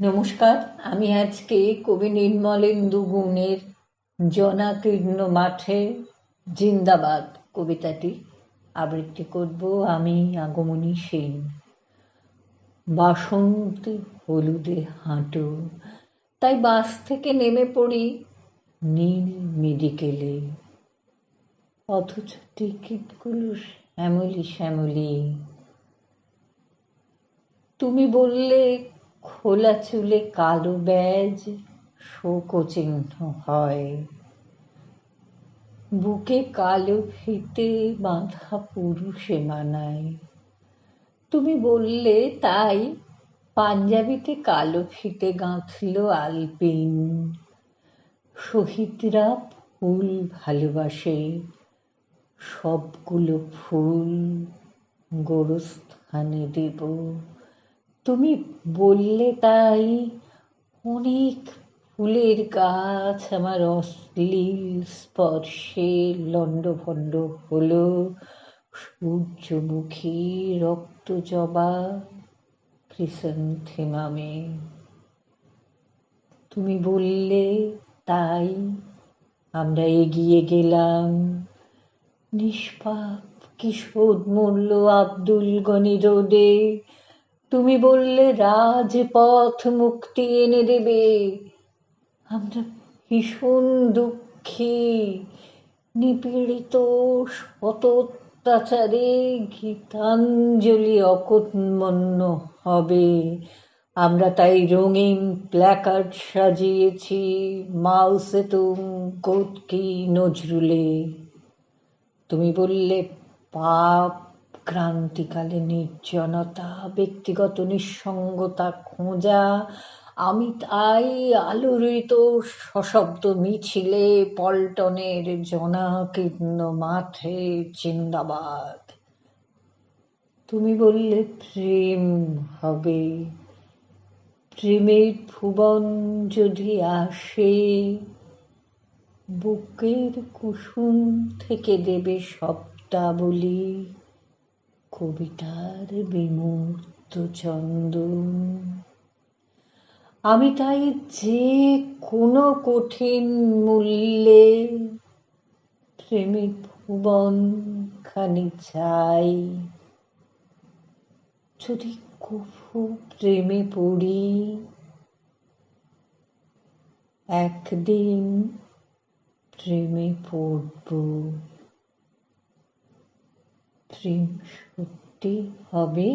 নমস্কার, আমি আজকে কবি নির্মলেন্দু গুণের জনাকীর্ণ মাঠে জিন্দাবাদ কবিতাটি আবৃত্তি করব আমি আগমনী সেন। বাসন্তী হলুদে হাঁটো, তাই বাস থেকে নেমে পড়ি নীল মেডিকেলে। অথচ টিকিটগুলো শ্যামলি শ্যামলি। তুমি বললে খোলা চুলে কালো ব্যাজ শোকচিহ্ন হয়। বুকে কালো ফিতে বাঁধা পুরুষে মানায় তুমি বললে তাই, পাঞ্জাবিতে কালো ফিতে গাঁথল আলপিন। শহীদরা ফুল ভালোবাসে, সবগুলো ফুল গোরস্থানে দেব। তুমি বললে তাই, অনেক ফুলের গাছ আমার অশ্লীল স্পর্শে লণ্ডভণ্ড হলো, সূর্যমুখী রক্ত জবা ক্রিসেন্থেমামে। তুমি বললে তাই, আমরা এগিয়ে গেলাম। নিষ্পাপ কিশোর মূল্য আব্দুল গনি রোডে তুমি বললে, রাজপথ মুক্তি এনে দেবে। আমরা ভীষণ দুঃখী, নিপীড়িত, শত অত্যাচারে গীতাঞ্জলি অকন্মন্য হবে। আমরা তাই রঙিন প্ল্যাকার্ড সাজিয়েছি মাও সেতুং কোটকি নজরুলে। তুমি বললে, পাপ ক্রান্তিকালে নির্জনতা, ব্যক্তিগত নিঃসঙ্গতা খোঁজা আমি তাই আলোড়িত সশব্দ মিছিলে পল্টনের জনাকীর্ণ মাঠে জিন্দাবাদ। তুমি বললে প্রেম হবে, প্রেমের ভুবন যদি আসে, বুকের কুসুম থেকে দেবে শব্দাবলী কবিতার বিমূর্ত চন্দন। আমি তাই যে কোনো কঠিন মূল্যে প্রেমের ভুবন খানি চাই। যদি কভু প্রেমে পড়ি, একদিন প্রেমে পড়ব। সত্যি হবে?